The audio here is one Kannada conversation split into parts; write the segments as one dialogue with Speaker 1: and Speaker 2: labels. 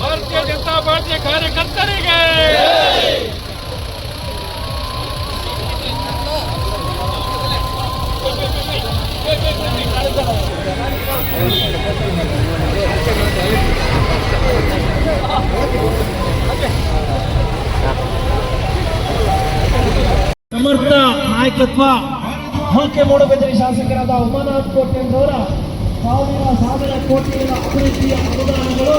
Speaker 1: ಭಾರತೀಯ ಜನತಾ ಪಾರ್ಟಿಯ ಕಾರ್ಯಕರ್ತರಿಗೆ
Speaker 2: ಸಮರ್ಥ ನಾಯಕತ್ವ ಹೊಲ್ಕೆ ಮೂಡಬೆದರಿ ಶಾಸಕರಾದ ಉಮಾನಾಥ್ ಕೋಟೆಯವರ ಸಾವಿರ ಸಾವಿರ ಕೋಟಿಗಳ ಅಭಿವೃದ್ಧಿಯ ಅನುದಾನಗಳು.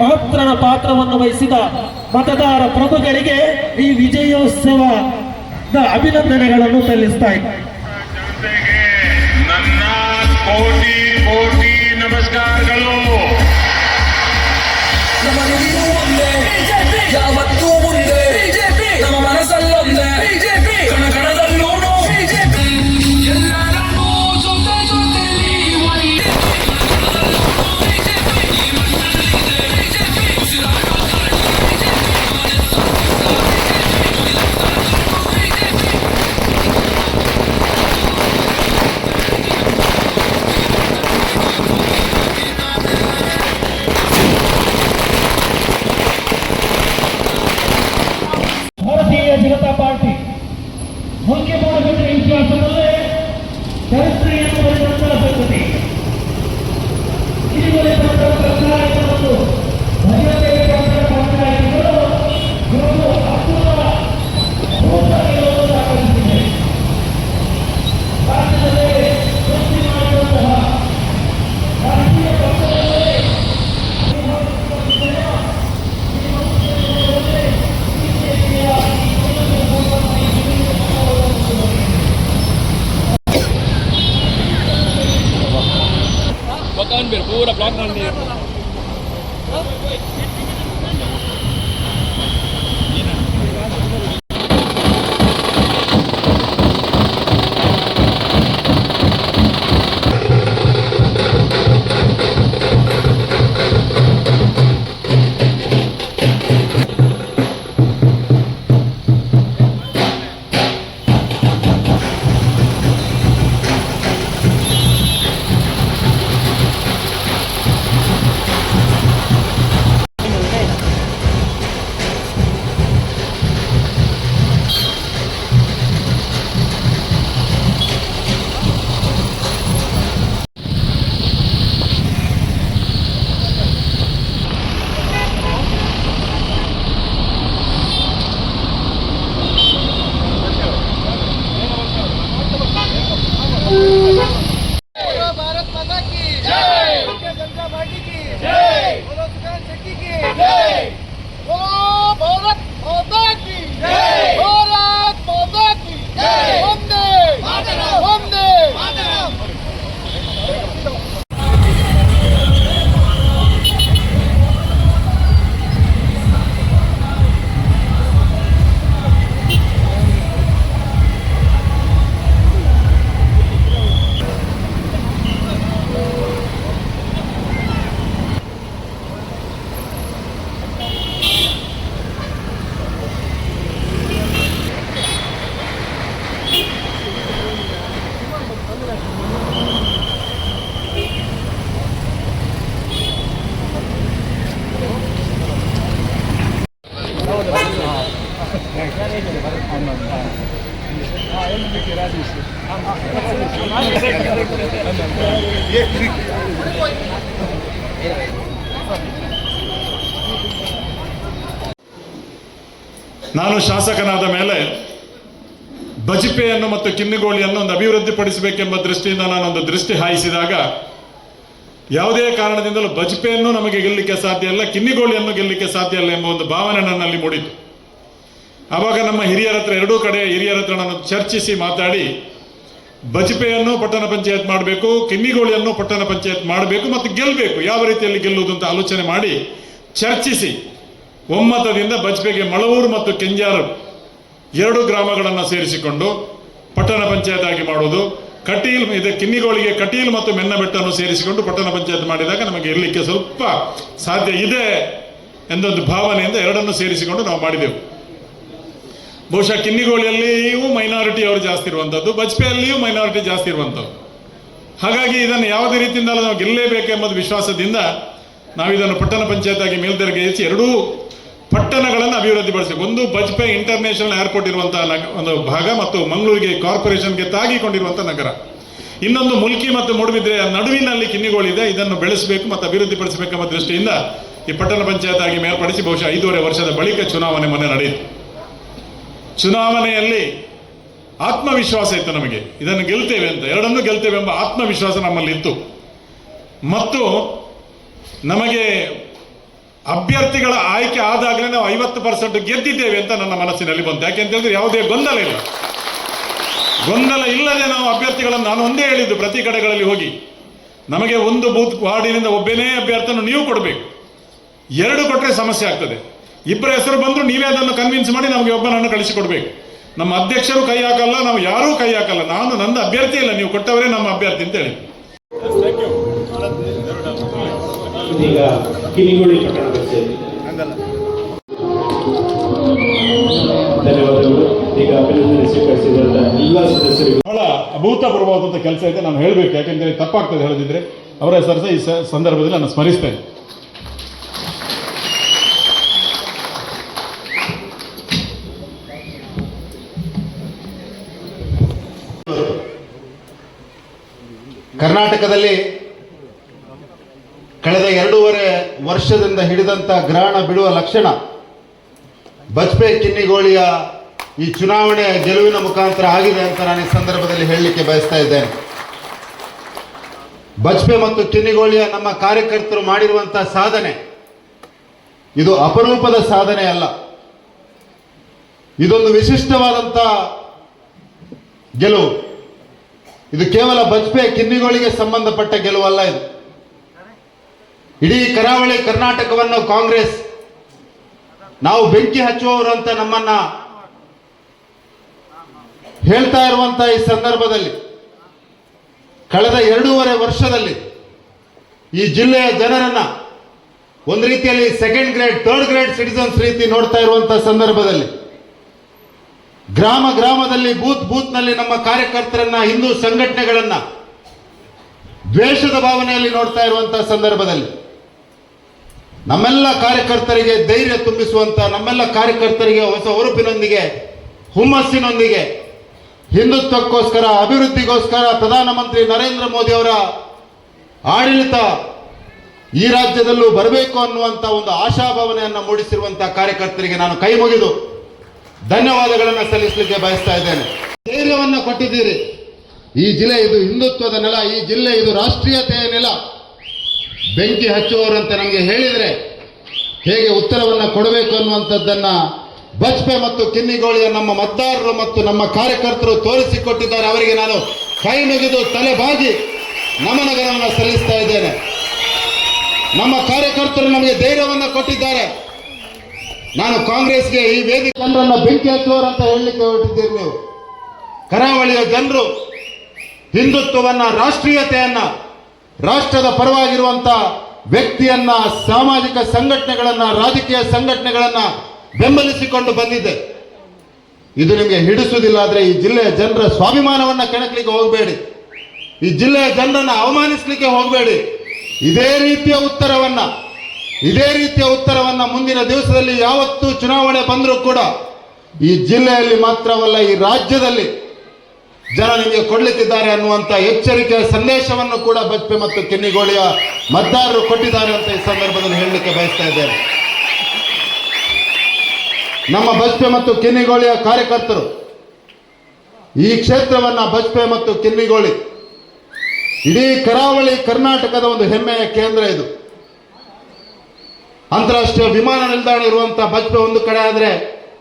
Speaker 2: ಮಹತ್ತರ ಪಾತ್ರವನ್ನು ವಹಿಸಿದ ಮತದಾರ ಪ್ರಭುಗಳಿಗೆ ಈ ವಿಜಯೋತ್ಸವದ ಅಭಿನಂದನೆಗಳನ್ನು ಸಲ್ಲಿಸ್ತಾ ಇದ್ದಾರೆ
Speaker 3: ಜನತೆಗೆ ನನ್ನ ಕೋಟಿ ಕೋಟಿ ನಮಸ್ಕಾರಗಳು.
Speaker 2: ಮುಖ್ಯ ಮಾಡಬೇಕಿನ ಇತಿಹಾಸದಲ್ಲೇ ಚರಿತ್ರೆಯನ್ನು ಬರೆದಂತಹ ಸಂಗತಿ ಪಂಚಾಯತ್ ಮತ್ತು ಭದ್ರತೆ
Speaker 4: தான் பேர் பூரா பிளாக் பண்ணி
Speaker 3: ನಾನು ಶಾಸಕನಾದ ಮೇಲೆ ಬಜಿಪೆಯನ್ನು ಮತ್ತು ಕಿನ್ನಿಗೋಳಿಯನ್ನು ಒಂದು ಅಭಿವೃದ್ಧಿಪಡಿಸಬೇಕೆಂಬ ದೃಷ್ಟಿಯಿಂದ ನಾನು ಒಂದು ದೃಷ್ಟಿ ಹಾಯಿಸಿದಾಗ ಯಾವುದೇ ಕಾರಣದಿಂದಲೂ ಬಜಪೆಯನ್ನು ನಮಗೆ ಗೆಲ್ಲಲಿಕ್ಕೆ ಸಾಧ್ಯ ಇಲ್ಲ, ಕಿನ್ನಿಗೋಳಿಯನ್ನು ಗೆಲ್ಲಲಿಕ್ಕೆ ಸಾಧ್ಯ ಇಲ್ಲ ಎಂಬ ಒಂದು ಭಾವನೆ ನನ್ನಲ್ಲಿ ಮೂಡಿತು. ಆವಾಗ ನಮ್ಮ ಹಿರಿಯರ ಹತ್ರ, ಎರಡೂ ಕಡೆ ಹಿರಿಯರ ಹತ್ರ ನಾನು ಚರ್ಚಿಸಿ ಮಾತಾಡಿ ಬಜಪೆಯನ್ನು ಪಟ್ಟಣ ಪಂಚಾಯತ್ ಮಾಡಬೇಕು ಕಿನ್ನಿಗೋಳಿಯನ್ನು ಪಟ್ಟಣ ಪಂಚಾಯತ್ ಮಾಡಬೇಕು ಮತ್ತು ಗೆಲ್ಲಬೇಕು ಯಾವ ರೀತಿಯಲ್ಲಿ ಗೆಲ್ಲುವುದು ಅಂತ ಆಲೋಚನೆ ಮಾಡಿ ಚರ್ಚಿಸಿ. ಒಮ್ಮತದಿಂದ ಬಜ್ಪೆಗೆ ಮಳವೂರು ಮತ್ತು ಕೆಂಜಾರು ಎರಡು ಗ್ರಾಮಗಳನ್ನು ಸೇರಿಸಿಕೊಂಡು ಪಟ್ಟಣ ಪಂಚಾಯತ್ ಆಗಿ ಮಾಡುವುದು. ಕಟೀಲ್, ಇದೆ ಕಿನ್ನಿಗೋಳಿಗೆ ಕಟೀಲ್ ಮತ್ತು ಮೆನ್ನಬೆಟ್ಟನ್ನು ಸೇರಿಸಿಕೊಂಡು ಪಟ್ಟಣ ಪಂಚಾಯತ್ ಮಾಡಿದಾಗ ನಮಗೆ ಇರಲಿಕ್ಕೆ ಸ್ವಲ್ಪ ಸಾಧ್ಯ ಇದೆ ಎಂದೊಂದು ಭಾವನೆಯಿಂದ ಎರಡನ್ನು ಸೇರಿಸಿಕೊಂಡು ನಾವು ಮಾಡಿದೆವು. ಬಹುಶಃ ಕಿನ್ನಿಗೋಳಿಯಲ್ಲಿಯೂ ಮೈನಾರಿಟಿ ಅವರು ಜಾಸ್ತಿ ಇರುವಂಥದ್ದು ಬಜ್ಪೆಯಲ್ಲಿಯೂ ಮೈನಾರಿಟಿ ಜಾಸ್ತಿ ಇರುವಂಥದ್ದು ಹಾಗಾಗಿ ಇದನ್ನು ಯಾವುದೇ ರೀತಿಯಿಂದಲೂ ನಾವು ಗೆಲ್ಲೇಬೇಕೆಂಬುದು ವಿಶ್ವಾಸದಿಂದ ನಾವು ಇದನ್ನು ಪಟ್ಟಣ ಪಂಚಾಯತ್ ಆಗಿ ಮೇಲ್ದರ್ಗೆ ಏರಿಸಿ ಎರಡೂ ಪಟ್ಟಣಗಳನ್ನು ಅಭಿವೃದ್ಧಿಪಡಿಸಬೇಕು ಒಂದು ಬಜ್ಪೆ ಇಂಟರ್ನ್ಯಾಷನಲ್ ಏರ್ಪೋರ್ಟ್ ಇರುವಂತಹ ಒಂದು ಭಾಗ ಮತ್ತು ಮಂಗಳೂರಿಗೆ ಕಾರ್ಪೊರೇಷನ್ಗೆ ತಾಗಿಕೊಂಡಿರುವಂತಹ ನಗರ. ಇನ್ನೊಂದು ಮುಲ್ಕಿ ಮತ್ತು ಮೂಡುಬಿದ್ರೆ ನಡುವಿನಲ್ಲಿ ಕಿನ್ನಿಗೋಳಿದೆ ಇದನ್ನು ಬೆಳೆಸಬೇಕು ಮತ್ತು ಅಭಿವೃದ್ಧಿಪಡಿಸಬೇಕೆಂಬ ದೃಷ್ಟಿಯಿಂದ ಈ ಪಟ್ಟಣ ಪಂಚಾಯತ್ ಆಗಿ ಮೇಲ್ಪಡಿಸಿ ಬಹುಶಃ ಐದೂವರೆ ವರ್ಷದ ಬಳಿಕ ಚುನಾವಣೆ ಮೊನ್ನೆ ನಡೆಯಿತು. ಚುನಾವಣೆಯಲ್ಲಿ ಆತ್ಮವಿಶ್ವಾಸ ಇತ್ತು ನಮಗೆ. ಇದನ್ನು ಗೆಲ್ತೇವೆ ಅಂತ. ಎರಡನ್ನೂ ಗೆಲ್ತೇವೆ ಎಂಬ ಆತ್ಮವಿಶ್ವಾಸ ನಮ್ಮಲ್ಲಿ ಇತ್ತು. ಮತ್ತು ನಮಗೆ ಅಭ್ಯರ್ಥಿಗಳ ಆಯ್ಕೆ ಆದಾಗಲೇ ನಾವು ಐವತ್ತು ಪರ್ಸೆಂಟ್ ಗೆದ್ದಿದ್ದೇವೆ ಅಂತ ನನ್ನ ಮನಸ್ಸಿನಲ್ಲಿ ಬಂತು. ಯಾಕೆ ಅಂತ ಹೇಳಿದ್ರೆ ಯಾವುದೇ ಗೊಂದಲ ಇಲ್ಲ. ಗೊಂದಲ ಇಲ್ಲದೆ ನಾವು ಅಭ್ಯರ್ಥಿಗಳನ್ನು ನಾನು ಒಂದೇ ಹೇಳಿದ್ದು, ಪ್ರತಿ ಕಡೆಗಳಲ್ಲಿ ಹೋಗಿ. ನಮಗೆ ಒಂದು ಬೂತ್ ವಾರ್ಡಿನಿಂದ ಒಬ್ಬನೇ ಅಭ್ಯರ್ಥಿಯನ್ನು ನೀವು ಕೊಡಬೇಕು. ಎರಡು ಕೊಟ್ಟರೆ ಸಮಸ್ಯೆ ಆಗ್ತದೆ. ಇಬ್ಬರ ಹೆಸರು ಬಂದರೂ ನೀವೇ ಅದನ್ನು ಕನ್ವಿನ್ಸ್ ಮಾಡಿ ನಮಗೆ ಒಬ್ಬನನ್ನು ಕಳಿಸಿಕೊಡ್ಬೇಕು. ನಮ್ಮ ಅಧ್ಯಕ್ಷರು ಕೈ ಹಾಕಲ್ಲ ನಾವು ಯಾರೂ ಕೈ ಹಾಕಲ್ಲ. ನಾನು ನಂದು ಅಭ್ಯರ್ಥಿ ಇಲ್ಲ ನೀವು ಕೊಟ್ಟವರೇ ನಮ್ಮ ಅಭ್ಯರ್ಥಿ ಅಂತ ಹೇಳಿ.
Speaker 5: ಈಗ ಕಿನಿಗೋಳಿ ಪಟ್ಟಣದ ಸೇರಿ. ಧನ್ಯವಾದಗಳು. ಈಗ ಅಭಿನಂದನೆ ಸ್ವೀಕರಿಸಿದ ಎಲ್ಲ ಸದಸ್ಯರಿಗೂ.
Speaker 3: ಬಹಳ ಅಭೂತಪೂರ್ವವಾದಂಥ ಕೆಲಸ ಇದೆ. ನಾನು ಹೇಳಬೇಕು ಯಾಕೆಂದರೆ ತಪ್ಪಾಗ್ತದೆ ಹೇಳದಿದ್ರೆ. ಅವರ ಹೆಸರು ಸಹ ಈ ಸಂದರ್ಭದಲ್ಲಿ ನಾನು ಸ್ಮರಿಸ್ತೇನೆ.
Speaker 6: ಕರ್ನಾಟಕದಲ್ಲಿ ಕಳೆದ ಎರಡೂವರೆ ವರ್ಷದಿಂದ ಹಿಡಿದಂಥ ಗ್ರಹಣ ಬಿಡುವ ಲಕ್ಷಣ ಬಜ್ಪೆ ಕಿನ್ನಿಗೋಳಿಯ ಈ ಚುನಾವಣೆಯ ಗೆಲುವಿನ ಮುಖಾಂತರ ಆಗಿದೆ ಅಂತ ನಾನು ಈ ಸಂದರ್ಭದಲ್ಲಿ ಹೇಳಲಿಕ್ಕೆ ಬಯಸ್ತಾ ಇದ್ದೇನೆ. ಬಜ್ಪೆ ಮತ್ತು ಕಿನ್ನಿಗೋಳಿಯ ನಮ್ಮ ಕಾರ್ಯಕರ್ತರು ಮಾಡಿರುವಂಥ ಸಾಧನೆ, ಇದು ಅಪರೂಪದ ಸಾಧನೆ ಅಲ್ಲ. ಇದೊಂದು ವಿಶಿಷ್ಟವಾದಂಥ ಗೆಲುವು. ಇದು ಕೇವಲ ಬಜ್ಪೆ ಕಿನ್ನಿಗಳಿಗೆ ಸಂಬಂಧಪಟ್ಟ ಗೆಲುವಲ್ಲ ಇದು. ಇಡೀ ಕರಾವಳಿ ಕರ್ನಾಟಕವನ್ನು ಕಾಂಗ್ರೆಸ್, ನಾವು ಬೆಂಕಿ ಹಚ್ಚುವವರು ಅಂತ ನಮ್ಮನ್ನ ಹೇಳ್ತಾ ಇರುವಂತ ಈ ಸಂದರ್ಭದಲ್ಲಿ, ಕಳೆದ ಎರಡೂವರೆ ವರ್ಷದಲ್ಲಿ ಈ ಜಿಲ್ಲೆಯ ಜನರನ್ನ ಒಂದು ರೀತಿಯಲ್ಲಿ second grade third grade citizens ರೀತಿ ನೋಡ್ತಾ ಇರುವಂತ ಸಂದರ್ಭದಲ್ಲಿ ಗ್ರಾಮ ಗ್ರಾಮದಲ್ಲಿ ಬೂತ್ ಬೂತ್ನಲ್ಲಿ ನಮ್ಮ ಕಾರ್ಯಕರ್ತರನ್ನ, ಹಿಂದೂ ಸಂಘಟನೆಗಳನ್ನ ದ್ವೇಷದ ಭಾವನೆಯಲ್ಲಿ ನೋಡ್ತಾ ಇರುವಂತಹ ಸಂದರ್ಭದಲ್ಲಿ ನಮ್ಮೆಲ್ಲ ಕಾರ್ಯಕರ್ತರಿಗೆ ಧೈರ್ಯ ತುಂಬಿಸುವಂತ, ನಮ್ಮೆಲ್ಲ ಕಾರ್ಯಕರ್ತರಿಗೆ ಹೊಸ ಹುರುಪಿನೊಂದಿಗೆ, ಹುಮ್ಮಸ್ಸಿನೊಂದಿಗೆ, ಹಿಂದುತ್ವಕ್ಕೋಸ್ಕರ, ಅಭಿವೃದ್ಧಿಗೋಸ್ಕರ ಪ್ರಧಾನಮಂತ್ರಿ ನರೇಂದ್ರ ಮೋದಿ ಅವರ ಆಡಳಿತ ಈ ರಾಜ್ಯದಲ್ಲೂ ಬರಬೇಕು ಅನ್ನುವಂಥ ಒಂದು ಆಶಾಭಾವನೆಯನ್ನು ಮೂಡಿಸಿರುವಂಥ ಕಾರ್ಯಕರ್ತರಿಗೆ ನಾನು ಕೈ ಮುಗಿದು ಧನ್ಯವಾದಗಳನ್ನು ಸಲ್ಲಿಸಲಿಕ್ಕೆ ಬಯಸ್ತಾ ಇದ್ದೇನೆ. ಧೈರ್ಯವನ್ನು ಕೊಟ್ಟಿದ್ದೀರಿ. ಈ ಜಿಲ್ಲೆ ಇದು ಹಿಂದುತ್ವದ ನೆಲ, ಈ ಜಿಲ್ಲೆ ಇದು ರಾಷ್ಟ್ರೀಯತೆಯ ನೆಲ. ಬೆಂಕಿ ಹಚ್ಚುವವರಂತ ನಮಗೆ ಹೇಳಿದರೆ ಹೇಗೆ ಉತ್ತರವನ್ನು ಕೊಡಬೇಕು ಅನ್ನುವಂಥದ್ದನ್ನು ಬಜ್ಪೆ ಮತ್ತು ಕಿನ್ನಿಗೋಳಿಯ ನಮ್ಮ ಮತದಾರರು ಮತ್ತು ನಮ್ಮ ಕಾರ್ಯಕರ್ತರು ತೋರಿಸಿಕೊಟ್ಟಿದ್ದಾರೆ. ಅವರಿಗೆ ನಾನು ಕೈ ಮುಗಿದು ತಲೆ ಬಾಗಿ ನಮನಗಳನ್ನು ಸಲ್ಲಿಸ್ತಾ ಇದ್ದೇನೆ. ನಮ್ಮ ಕಾರ್ಯಕರ್ತರು ನಮಗೆ ಧೈರ್ಯವನ್ನು ಕೊಟ್ಟಿದ್ದಾರೆ. ನಾನು ಕಾಂಗ್ರೆಸ್ಗೆ ಈ ವೇದಿಕೆ ಜನರನ್ನ ಬೆಂಕಿ ಹಚ್ಚುವವರು ಅಂತ ಹೇಳಲಿಕ್ಕೆ ಹೊರಟಿದ್ದೀರಿ ನೀವು. ಕರಾವಳಿಯ ಜನರು ಹಿಂದುತ್ವವನ್ನ, ರಾಷ್ಟ್ರೀಯತೆಯನ್ನ, ರಾಷ್ಟ್ರದ ಪರವಾಗಿರುವಂತ ವ್ಯಕ್ತಿಯನ್ನ, ಸಾಮಾಜಿಕ ಸಂಘಟನೆಗಳನ್ನ, ರಾಜಕೀಯ ಸಂಘಟನೆಗಳನ್ನ ಬೆಂಬಲಿಸಿಕೊಂಡು ಬಂದಿದೆ. ಇದು ನಿಮಗೆ ಹಿಡಿಸುವುದಿಲ್ಲ ಆದರೆ ಈ ಜಿಲ್ಲೆಯ ಜನರ ಸ್ವಾಭಿಮಾನವನ್ನ ಕೆಣಕಲಿಕ್ಕೆ ಹೋಗಬೇಡಿ. ಈ ಜಿಲ್ಲೆಯ ಜನರನ್ನ ಅವಮಾನಿಸಲಿಕ್ಕೆ ಹೋಗಬೇಡಿ. ಇದೇ ರೀತಿಯ ಉತ್ತರವನ್ನ ಇದೇ ರೀತಿಯ ಉತ್ತರವನ್ನ ಮುಂದಿನ ದಿವಸದಲ್ಲಿ ಯಾವತ್ತೂ ಚುನಾವಣೆ ಬಂದರೂ ಕೂಡ ಈ ಜಿಲ್ಲೆಯಲ್ಲಿ ಮಾತ್ರವಲ್ಲ, ಈ ರಾಜ್ಯದಲ್ಲಿ ಜನ ನಿಮಗೆ ಕೊಡ್ಲಿಕ್ಕಿದ್ದಾರೆ ಅನ್ನುವಂತ ಎಚ್ಚರಿಕೆಯ ಸಂದೇಶವನ್ನು ಕೂಡ ಬಜ್ಪೆ ಮತ್ತು ಕೆನ್ನಿಗೋಳಿಯ ಮತದಾರರು ಕೊಟ್ಟಿದ್ದಾರೆ ಅಂತ ಈ ಸಂದರ್ಭದಲ್ಲಿ ಹೇಳಲಿಕ್ಕೆ ಬಯಸ್ತಾ ಇದ್ದೇನೆ. ನಮ್ಮ ಬಜ್ಪೆ ಮತ್ತು ಕೆನ್ನಿಗೋಳಿಯ ಕಾರ್ಯಕರ್ತರು ಈ ಕ್ಷೇತ್ರವನ್ನ ಬಜ್ಪೆ ಮತ್ತು ಕೆನ್ನಿಗೋಳಿ, ಇಡೀ ಕರಾವಳಿ ಕರ್ನಾಟಕದ ಒಂದು ಹೆಮ್ಮೆಯ ಕೇಂದ್ರ ಇದು. ಅಂತಾರಾಷ್ಟ್ರೀಯ ವಿಮಾನ ನಿಲ್ದಾಣ ಇರುವಂತಹ ಬಜ್ಪೆ ಒಂದು ಕಡೆ ಆದರೆ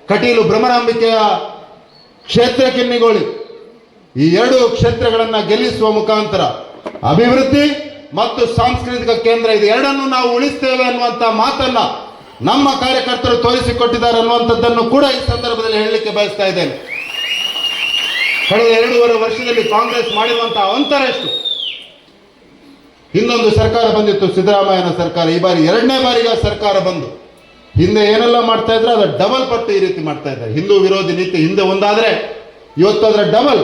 Speaker 6: ಕಟೀಲು ಭ್ರಮರಾಂಬಿಕೆಯ ಕ್ಷೇತ್ರ ಕಿನ್ನಿಗೋಳಿ. ಈ ಎರಡು ಕ್ಷೇತ್ರಗಳನ್ನ ಗೆಲ್ಲಿಸುವ ಮುಖಾಂತರ ಅಭಿವೃದ್ಧಿ ಮತ್ತು ಸಾಂಸ್ಕೃತಿಕ ಕೇಂದ್ರ ಇದು ಎರಡನ್ನು ನಾವು ಉಳಿಸ್ತೇವೆ ಅನ್ನುವಂತ ಮಾತನ್ನ ನಮ್ಮ ಕಾರ್ಯಕರ್ತರು ತೋರಿಸಿಕೊಟ್ಟಿದ್ದಾರೆ ಅನ್ನುವಂಥದ್ದನ್ನು ಕೂಡ ಈ ಸಂದರ್ಭದಲ್ಲಿ ಹೇಳಲಿಕ್ಕೆ ಬಯಸ್ತಾ ಇದ್ದೇನೆ. ಕಳೆದ ಎರಡೂವರೆ ವರ್ಷದಲ್ಲಿ ಕಾಂಗ್ರೆಸ್ ಮಾಡಿರುವಂತಹ ಅಂತರ ಎಷ್ಟು ಹಿಂದೊಂದು ಸರ್ಕಾರ ಬಂದಿತ್ತು, ಸಿದ್ದರಾಮಯ್ಯನ ಸರ್ಕಾರ. ಈ ಬಾರಿ ಎರಡನೇ ಬಾರಿಗೆ ಸರ್ಕಾರ ಬಂದು. ಹಿಂದೆ ಏನೆಲ್ಲ ಮಾಡ್ತಾ ಇದ್ರೆ, ಅದರ ಡಬಲ್ ಪಟ್ಟು ಈ ರೀತಿ ಮಾಡ್ತಾ ಇದ್ದಾರೆ. ಹಿಂದೂ ವಿರೋಧಿ ನೀತಿ ಹಿಂದೆ ಒಂದಾದ್ರೆ ಇವತ್ತು ಅದರ ಡಬಲ್.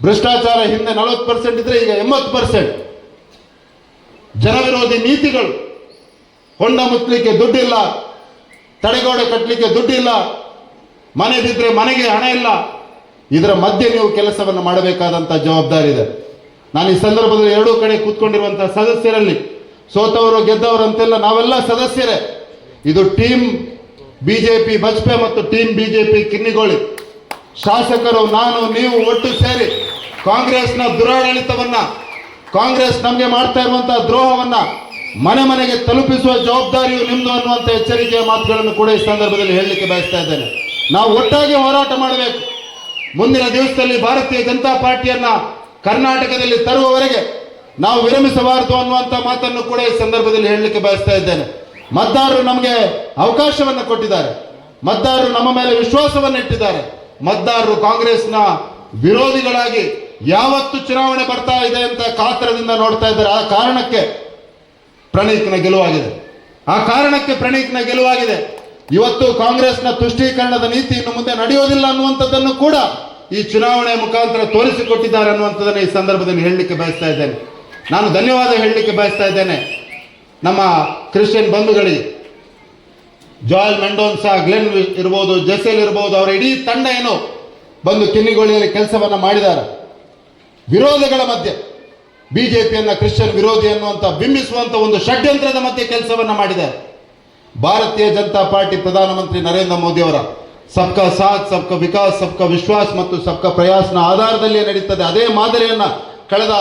Speaker 6: ಭ್ರಷ್ಟಾಚಾರ ಹಿಂದೆ ನಲವತ್ತು ಪರ್ಸೆಂಟ್ ಇದ್ರೆ ಈಗ ಎಂಬತ್ತು ಪರ್ಸೆಂಟ್ ಜನವಿರೋಧಿ ನೀತಿಗಳು. ಹೊಂಡ ಮುಚ್ಚಲಿಕ್ಕೆ ದುಡ್ಡಿಲ್ಲ, ತಡೆಗೋಡೆ ಕಟ್ಟಲಿಕ್ಕೆ ದುಡ್ಡಿಲ್ಲ ಮನೆ ಬಿದ್ದರೆ ಮನೆಗೆ ಹಣ ಇಲ್ಲ. ಇದರ ಮಧ್ಯೆ ನೀವು ಕೆಲಸವನ್ನು ಮಾಡಬೇಕಾದಂಥ ಜವಾಬ್ದಾರಿ ಇದೆ. ನಾನು ಈ ಸಂದರ್ಭದಲ್ಲಿ ಎರಡೂ ಕಡೆ ಕೂತ್ಕೊಂಡಿರುವಂತಹ ಸದಸ್ಯರಲ್ಲಿ ಸೋತವರು ಗೆದ್ದವರು ಅಂತೆಲ್ಲ ನಾವೆಲ್ಲ ಸದಸ್ಯರೇ. ಇದು ಟೀಮ್ ಬಿಜೆಪಿ ಬಜ್ಪೆ ಮತ್ತು ಟೀಮ್ ಬಿಜೆಪಿ ಕಿನ್ನಿಗೋಳಿ. ಶಾಸಕರು, ನಾನು, ನೀವು ಒಟ್ಟು ಸೇರಿ ಕಾಂಗ್ರೆಸ್ನ ದುರಾಡಳಿತವನ್ನ, ಕಾಂಗ್ರೆಸ್ ನಮಗೆ ಮಾಡ್ತಾ ಇರುವಂತಹ ದ್ರೋಹವನ್ನ ಮನೆ ಮನೆಗೆ ತಲುಪಿಸುವ ಜವಾಬ್ದಾರಿಯು ನಿಮ್ದು ಅನ್ನುವಂಥ ಎಚ್ಚರಿಕೆಯ ಮಾತುಗಳನ್ನು ಕೂಡ ಈ ಸಂದರ್ಭದಲ್ಲಿ ಹೇಳಲಿಕ್ಕೆ ಬಯಸ್ತಾ ಇದ್ದೇನೆ. ನಾವು ಒಟ್ಟಾಗಿ ಹೋರಾಟ ಮಾಡಬೇಕು. ಮುಂದಿನ ದಿವಸದಲ್ಲಿ ಭಾರತೀಯ ಜನತಾ ಪಾರ್ಟಿಯನ್ನ ಕರ್ನಾಟಕದಲ್ಲಿ ತರುವವರೆಗೆ ನಾವು ವಿರಮಿಸಬಾರದು ಅನ್ನುವಂಥ ಮಾತನ್ನು ಕೂಡ ಈ ಸಂದರ್ಭದಲ್ಲಿ ಹೇಳಲಿಕ್ಕೆ ಬಯಸ್ತಾ ಇದ್ದೇನೆ. ಮತದಾರರು ನಮಗೆ ಅವಕಾಶವನ್ನು ಕೊಟ್ಟಿದ್ದಾರೆ. ಮತದಾರರು ನಮ್ಮ ಮೇಲೆ ವಿಶ್ವಾಸವನ್ನು ಇಟ್ಟಿದ್ದಾರೆ. ಮತದಾರರು ಕಾಂಗ್ರೆಸ್ನ ವಿರೋಧಿಗಳಾಗಿ ಯಾವತ್ತು ಚುನಾವಣೆ ಬರ್ತಾ ಇದೆ ಅಂತ ಕಾತರದಿಂದ ನೋಡ್ತಾ ಇದ್ದಾರೆ. ಆ ಕಾರಣಕ್ಕೆ ಪ್ರಣೀತ್ನ ಗೆಲುವಾಗಿದೆ. ಆ ಕಾರಣಕ್ಕೆ ಪ್ರಣೀತ್ನ ಗೆಲುವಾಗಿದೆ. ಇವತ್ತು ಕಾಂಗ್ರೆಸ್ನ ತುಷ್ಟೀಕರಣದ ನೀತಿ ಇನ್ನು ಮುಂದೆ ನಡೆಯೋದಿಲ್ಲ ಅನ್ನುವಂಥದ್ದನ್ನು ಕೂಡ ಈ ಚುನಾವಣೆ ಮುಖಾಂತರ ತೋರಿಸಿಕೊಟ್ಟಿದ್ದಾರೆ ಅನ್ನುವಂಥದ್ದನ್ನು ಈ ಸಂದರ್ಭದಲ್ಲಿ ಹೇಳಲಿಕ್ಕೆ ಬಯಸ್ತಾ ಇದ್ದೇನೆ. ನಾನು ಧನ್ಯವಾದ ಹೇಳಲಿಕ್ಕೆ ಬಯಸ್ತಾ ಇದ್ದೇನೆ. ನಮ್ಮ ಕ್ರಿಶ್ಚಿಯನ್ ಬಂಧುಗಳಿಗೆ, ಜಾಯಲ್ ಮೆಂಡೋನ್ಸಾ ಗ್ಲೆನ್ ಇರ್ಬೋದು ಜೆಸೆಲ್ ಇರ್ಬೋದು, ಅವರ ಇಡೀ ತಂಡ ಏನು ಬಂದು ಕಿನ್ನಿಗೋಳಿಯಲ್ಲಿ ಕೆಲಸವನ್ನು ಮಾಡಿದ್ದಾರೆ. ವಿರೋಧಗಳ ಮಧ್ಯೆ, ಬಿಜೆಪಿಯನ್ನ ಕ್ರಿಶ್ಚಿಯನ್ ವಿರೋಧಿ ಅನ್ನುವಂಥ, ಬಿಂಬಿಸುವಂಥ ಒಂದು ಷಡ್ಯಂತ್ರದ ಮಧ್ಯೆ ಕೆಲಸವನ್ನು ಮಾಡಿದ್ದಾರೆ. ಭಾರತೀಯ ಜನತಾ ಪಾರ್ಟಿ ಪ್ರಧಾನಮಂತ್ರಿ ನರೇಂದ್ರ ಮೋದಿ ಅವರ ಸಬ್ಕಾ ಸಾಥ್, ಸಬ್ಕಾ ವಿಕಾಸ್, ಸಬ್ಕಾ ವಿಶ್ವಾಸ್ ಮತ್ತು ಸಬ್ಕಾ ಪ್ರಯಾಸನ ಆಧಾರದಲ್ಲಿ ನಡೀತದೆ. ಅದೇ ಮಾದರಿಯನ್ನ ಕಳೆದ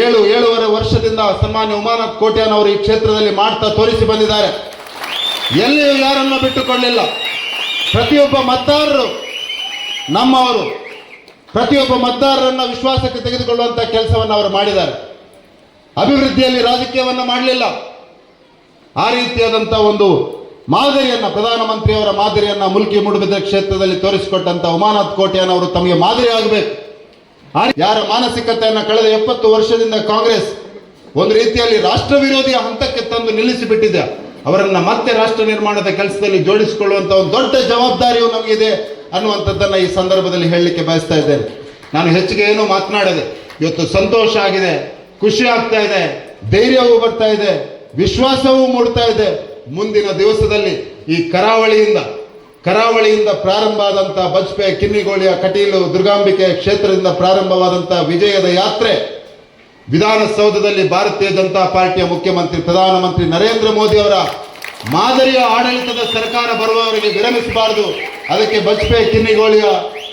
Speaker 6: ಏಳು, ಏಳೂವರೆ ವರ್ಷದಿಂದ ಸನ್ಮಾನ್ಯ ಉಮಾನಾಥ್ ಕೋಟ್ಯಾನ್ ಅವರು ಈ ಕ್ಷೇತ್ರದಲ್ಲಿ ಮಾಡ್ತಾ ತೋರಿಸಿ ಬಂದಿದ್ದಾರೆ. ಎಲ್ಲಿಯೂ ಯಾರನ್ನು ಬಿಟ್ಟುಕೊಳ್ಳಿಲ್ಲ ಪ್ರತಿಯೊಬ್ಬ ಮತದಾರರು ನಮ್ಮವರು. ಪ್ರತಿಯೊಬ್ಬ ಮತದಾರರನ್ನ ವಿಶ್ವಾಸಕ್ಕೆ ತೆಗೆದುಕೊಳ್ಳುವಂತ ಕೆಲಸವನ್ನು ಅವರು ಮಾಡಿದ್ದಾರೆ. ಅಭಿವೃದ್ಧಿಯಲ್ಲಿ ರಾಜಕೀಯವನ್ನು ಮಾಡಲಿಲ್ಲ. ಆ ರೀತಿಯಾದಂಥ ಒಂದು ಮಾದರಿಯನ್ನ, ಪ್ರಧಾನಮಂತ್ರಿಯವರ ಮಾದರಿಯನ್ನ ಮುಲ್ಕಿ ಮುಡುಬಿದ ಕ್ಷೇತ್ರದಲ್ಲಿ ತೋರಿಸಿಕೊಟ್ಟಂತ ಉಮಾನಾಥ್ ಕೋಟೆಯನ್ನು ಅವರು ತಮಗೆ ಮಾದರಿ ಆಗಬೇಕು. ಯಾರ ಮಾನಸಿಕತೆಯನ್ನು ಕಳೆದ ಎಪ್ಪತ್ತು ವರ್ಷದಿಂದ ಕಾಂಗ್ರೆಸ್ ಒಂದು ರೀತಿಯಲ್ಲಿ ರಾಷ್ಟ್ರ ವಿರೋಧಿಯ ಹಂತಕ್ಕೆ ತಂದು ನಿಲ್ಲಿಸಿಬಿಟ್ಟಿದೆ. ಅವರನ್ನ ಮತ್ತೆ ರಾಷ್ಟ್ರ ನಿರ್ಮಾಣದ ಕೆಲಸದಲ್ಲಿ ಜೋಡಿಸಿಕೊಳ್ಳುವಂತ ಒಂದು ದೊಡ್ಡ ಜವಾಬ್ದಾರಿಯು ನಮಗಿದೆ ಅನ್ನುವಂಥದ್ದನ್ನ ಈ ಸಂದರ್ಭದಲ್ಲಿ ಹೇಳಲಿಕ್ಕೆ ಬಯಸ್ತಾ ಇದ್ದೇನೆ. ನಾನು ಹೆಚ್ಚಿಗೆ ಏನೂ ಮಾತನಾಡದೆ, ಇವತ್ತು ಸಂತೋಷ ಆಗಿದೆ, ಖುಷಿ ಆಗ್ತಾ ಇದೆ, ಧೈರ್ಯವೂ ಬರ್ತಾ ಇದೆ, ವಿಶ್ವಾಸವೂ ಮೂಡ್ತಾ ಇದೆ. ಮುಂದಿನ ದಿವಸದಲ್ಲಿ ಈ ಕರಾವಳಿಯಿಂದ ಕರಾವಳಿಯಿಂದ ಪ್ರಾರಂಭ ಆದಂಥ ಬಜ್ಪೆ ಕಿನ್ನಿಗೋಳಿಯ ಕಟೀಲು ದುರ್ಗಾಂಬಿಕೆ ಕ್ಷೇತ್ರದಿಂದ ಪ್ರಾರಂಭವಾದಂಥ ವಿಜಯದ ಯಾತ್ರೆ ವಿಧಾನಸೌಧದಲ್ಲಿ ಭಾರತೀಯ ಜನತಾ ಪಾರ್ಟಿಯ ಮುಖ್ಯಮಂತ್ರಿ, ಪ್ರಧಾನಮಂತ್ರಿ ನರೇಂದ್ರ ಮೋದಿ ಅವರ ಮಾದರಿಯ ಆಡಳಿತದ ಸರ್ಕಾರ ಬರುವವರಿಗೆ ವಿರಮಿಸಬಾರದು. ಅದಕ್ಕೆ ಬಜ್ಪೆ ಕಿನ್ನಿಗೋಳಿಯ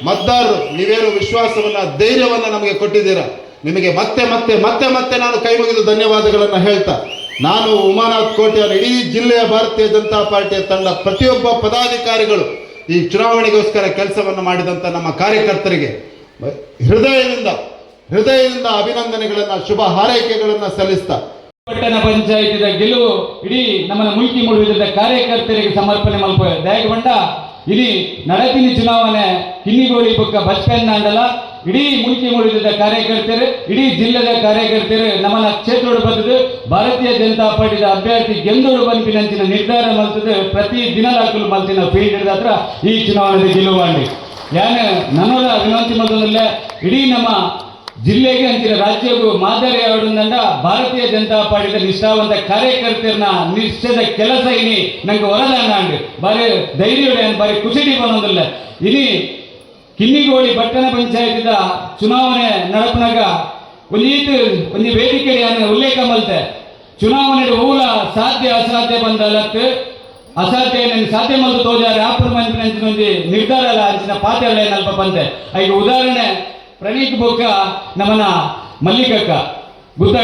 Speaker 6: ಮತದಾರರು, ನೀವೇನು ವಿಶ್ವಾಸವನ್ನ, ಧೈರ್ಯವನ್ನ ನಮಗೆ ಕೊಟ್ಟಿದ್ದೀರಾ? ನಿಮಗೆ ಮತ್ತೆ ಮತ್ತೆ ಮತ್ತೆ ಮತ್ತೆ ನಾನು ಕೈ ಮುಗಿದು ಧನ್ಯವಾದಗಳನ್ನು ಹೇಳ್ತಾ ನಾನು ಉಮಾನಾಥ್ ಕೋಟೆ ಇಡೀ ಜಿಲ್ಲೆಯ ಭಾರತೀಯ ಜನತಾ ಪಾರ್ಟಿಯ ತಂಡ ಪ್ರತಿಯೊಬ್ಬ ಪದಾಧಿಕಾರಿಗಳು ಈ ಚುನಾವಣೆಗೋಸ್ಕರ ಕೆಲಸವನ್ನು ಮಾಡಿದಂಥ ನಮ್ಮ ಕಾರ್ಯಕರ್ತರಿಗೆ ಹೃದಯದಿಂದ ಹೃದಯದಿಂದ ಅಭಿನಂದನೆಗಳನ್ನ, ಶುಭ ಹಾರೈಕೆಗಳನ್ನ ಸಲ್ಲಿಸ್ತಾ.
Speaker 1: ಪಟ್ಟಣ ಪಂಚಾಯತಿದ ಗೆಲುವು ಇಡೀ ನಮ್ಮನ್ನು ಮುಲ್ಕಿ ಮೂಡುವುದರ ಕಾರ್ಯಕರ್ತರಿಗೆ ಸಮರ್ಪಣೆ ಮಲ್ಪ ಇಡೀ ನಡಕಿನ ಚುನಾವಣೆ ಕಿನ್ನಿಗೋಳಿ ಪಕ್ಕ ಬಸ್ಪೆನ್ನಾಂಡಲ ಇಡೀ ಮುಂಚೆ ಮೂಡಿದ ಕಾರ್ಯಕರ್ತರು, ಇಡೀ ಜಿಲ್ಲೆದ ಕಾರ್ಯಕರ್ತರು ನಮ್ಮನ್ನ ಕ್ಷೇತ್ರದ ಬಂದದ್ದು, ಭಾರತೀಯ ಜನತಾ ಪಾರ್ಟಿದ ಅಭ್ಯರ್ಥಿ ಗೆಲ್ಲೋಡು ಬಂಪಿನಂಚಿನ ನಿರ್ಧಾರ ಮಲ್ತದ್ದು ಪ್ರತಿ ದಿನಲಾಕಲು ಮಲ್ತಿನ ಫೀಲ್ಡ್ ಹತ್ರ ಈ ಚುನಾವಣೆ ಗೆಲುವಾಂಡಿ ಯಾನೆ ನನ್ನೋರ ವಿನಂತಿ ಮೊದಲಲ್ಲೇ ಇಡೀ ನಮ್ಮ ಜಿಲ್ಲೆಗೆ ಅಂಚಿನ ರಾಜ್ಯಕ್ಕೂ ಮಾದರಿ ಆಡುಂದಂಡ ಭಾರತೀಯ ಜನತಾ ಪಾರ್ಟಿದ ನಿಷ್ಠಾವಂತ ಕಾರ್ಯಕರ್ತರನ್ನ ನಿಶ್ಚಯದ ಕೆಲಸ ಇನಿ ನಂಗೆ ವರದಾನ ಅಂಡ್ ಬಾರಿ ಧೈರ್ಯ ಬಾರಿ ಖುಷಿ ಬಂದೊಂದಿಲ್ಲ. ಇನಿ ಕಿನ್ನಿಗೋಳಿ ಪಟ್ಟಣ ಪಂಚಾಯತಿದ ಚುನಾವಣೆ ನಡಪನಾಗ ಒಂದೀತು ಒಂದು ವೇದಿಕೆ ಉಲ್ಲೇಖ ಮಲ್ತೆ. ಚುನಾವಣೆ ಮೂಲ ಸಾಧ್ಯ ಅಸಾಧ್ಯ ಬಂದಲತ್ತು ಅಸಾಧ್ಯ ಸಾಧ್ಯ ಮಲ್ತು ತೋಜಾರೆ ಆಪುರ ಮಂತ್ರಿ ಒಂದು ನಿರ್ಧಾರ ಅಲ್ಲ ಅಂಚಿನ ಪಾತ್ರೆ ನಲ್ಪ ಬಂದೆ ಈಗ ಉದಾಹರಣೆ ಪ್ರಣೀತ್ ಬೊಕ್ಕ ನಮ್ಮನ ಮಲ್ಲಿಕಕ್ಕ. ಗುತ್ತ